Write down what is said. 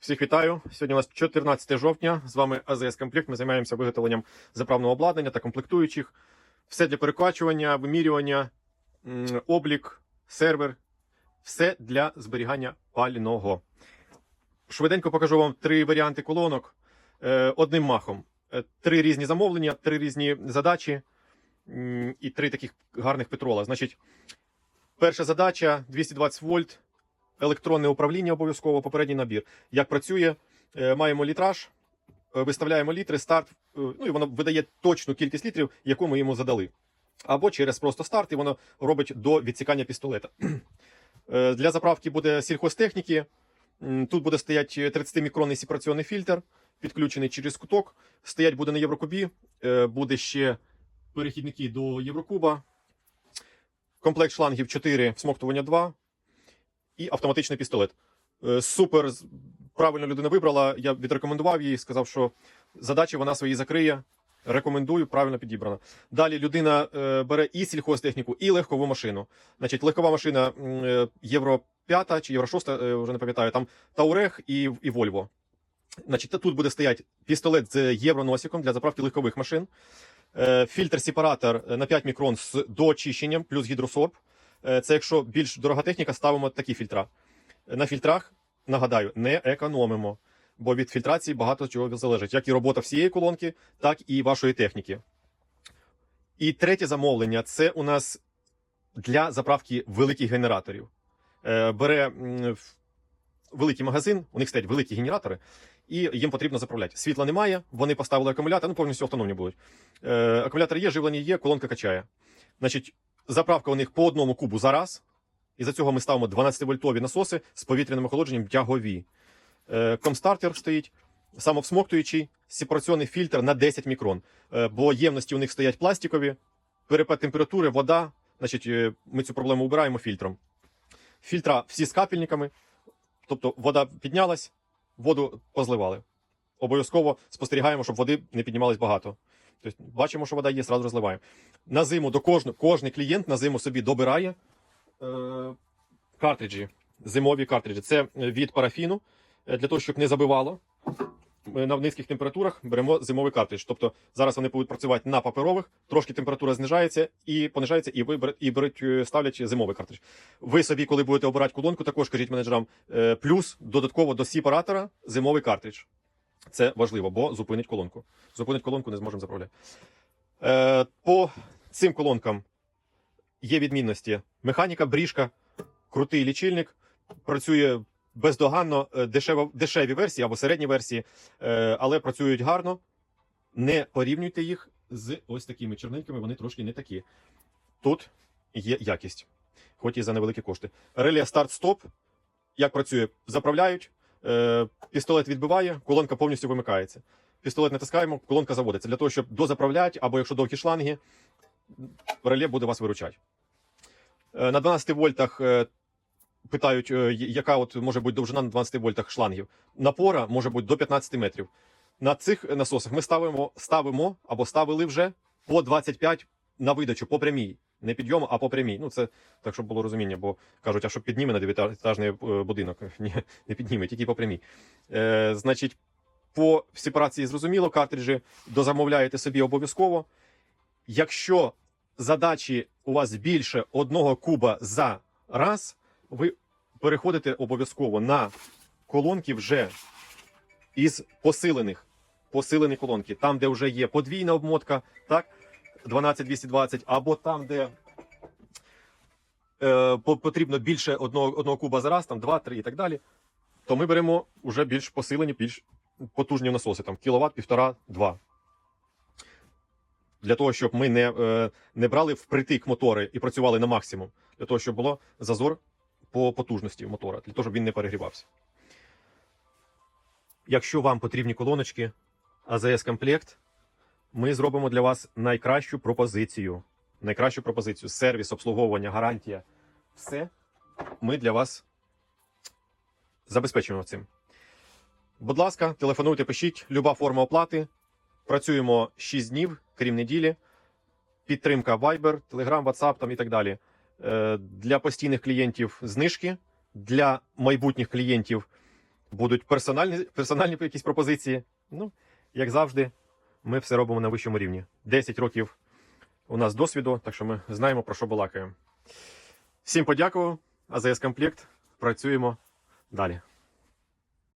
Всіх вітаю. Сьогодні у нас 14 жовтня. З вами АЗС Комплект. Ми займаємося виготовленням заправного обладнання та комплектуючих. Все для перекачування, вимірювання, облік, сервер. Все для зберігання пального. Швиденько покажу вам три варіанти колонок е, одним махом. Е, Три різні замовлення, три різні задачі і три таких гарних петрола. Значить, перша задача 220 вольт, електронне управління обов'язково, попередній набір. Як працює, Е, маємо літраж, е, виставляємо літри, старт, е, ну і воно видає точну кількість літрів, яку ми йому задали. Або через просто старт, і воно робить до відсікання пістолета. Для заправки буде сільхозтехніки. Тут буде стояти 30-мікронний сепараційний фільтр, підключений через куток. Стоять буде на Єврокубі, буде ще перехідники до Єврокуба. Комплект шлангів 4, всмоктування 2 і автоматичний пістолет. Е, Супер, правильно людина вибрала. Я відрекомендував їй, сказав, що задачі вона свої закриє. Рекомендую, правильно підібрана. Далі людина е, бере і сільхозтехніку, і легкову машину. Значить, легкова машина е, Євро 5 чи Євро 6, е, вже не пам'ятаю, там Таурех і, і Вольво. Значить, тут буде стояти пістолет з євроносиком для заправки легкових машин. Е, Фільтр-сепаратор на 5 мікрон з доочищенням, плюс гідросорб. Е, Це якщо більш дорога техніка, ставимо такі фільтра. На фільтрах, нагадаю, не економимо, бо від фільтрації багато чого залежить, як і робота всієї колонки, так і вашої техніки. І третє замовлення це у нас для заправки великих генераторів. Е, Бере великий магазин, у них стоять великі генератори, і їм потрібно заправляти. Світла немає, вони поставили акумулятор, ну повністю автономні будуть. Е, акумулятор є, живлення є, колонка качає. Значить, заправка у них по одному кубу за раз. І за цього ми ставимо 12-вольтові насоси з повітряним охолодженням тягові. Е, комстартер стоїть, самовсмоктуючий, сепараційний фільтр на 10 мікрон. Е, бо ємності у них стоять пластикові, перепад температури, вода. Значить, е, ми цю проблему убираємо фільтром. Фільтра всі з капельниками, тобто вода піднялась, воду позливали. Обов'язково спостерігаємо, щоб води не піднімалось багато. Тобто, бачимо, що вода є, зразу розливаємо. На зиму до кожного, кожний клієнт на зиму собі добирає е, картриджі, зимові картриджі. Це від парафіну, е, для того, щоб не забивало. Ми на низьких температурах беремо зимовий картридж. Тобто зараз вони будуть працювати на паперових, трошки температура знижається і понижається, і ви і беруть, е, ставлять зимовий картридж. Ви собі, коли будете обирати колонку, також кажіть менеджерам е, плюс додатково до сепаратора зимовий картридж. Це важливо, бо зупинить колонку. Зупинить колонку, не зможемо заправляти. Е, по цим колонкам є відмінності. Механіка, бріжка, крутий лічильник, працює бездоганно, е, дешево, дешеві версії або середні версії, е, але працюють гарно. Не порівнюйте їх з ось такими чорненькими, вони трошки не такі. Тут є якість, хоч і за невеликі кошти. Реле старт-стоп. Як працює? Заправляють, пістолет відбиває, колонка повністю вимикається. Пістолет натискаємо, колонка заводиться. Для того, щоб дозаправляти, або якщо довгі шланги, реле буде вас виручати. Е, На 12 вольтах е, питають, е, яка от може бути довжина на 12 вольтах шлангів. Напора може бути до 15 метрів. На цих насосах ми ставимо, ставимо або ставили вже по 25 на видачу, по прямій. Не підйому, а по прямій. Ну, це так, щоб було розуміння, бо кажуть, а що підніме на дев'ятиетажний е, будинок? Ні, не підніме, тільки по прямій. Е, значить, по сепарації зрозуміло, картриджі дозамовляєте собі обов'язково. Якщо задачі у вас більше одного куба за раз, ви переходите обов'язково на колонки вже із посилених. Посилені колонки, там, де вже є подвійна обмотка, так, 12-220, або там, де е, потрібно більше одного, одного куба за раз, там 2-3 і так далі, то ми беремо вже більш посилені, більш потужні насоси, там кіловат, півтора, два. Для того, щоб ми не, е, не брали впритик мотори і працювали на максимум, для того, щоб було зазор по потужності мотора, для того, щоб він не перегрівався. Якщо вам потрібні колоночки АЗС комплект, ми зробимо для вас найкращу пропозицію. Найкращу пропозицію. Сервіс, обслуговування, гарантія. Все ми для вас забезпечуємо цим. Будь ласка, телефонуйте, пишіть, люба форма оплати. Працюємо 6 днів, крім неділі. Підтримка Viber, Telegram, WhatsApp там і так далі. Е, Для постійних клієнтів знижки, для майбутніх клієнтів будуть персональні, персональні якісь пропозиції. Ну, як завжди, ми все робимо на вищому рівні. 10 років у нас досвіду, так що ми знаємо, про що балакаємо. Всім подякував. АЗС Комплект. Працюємо далі.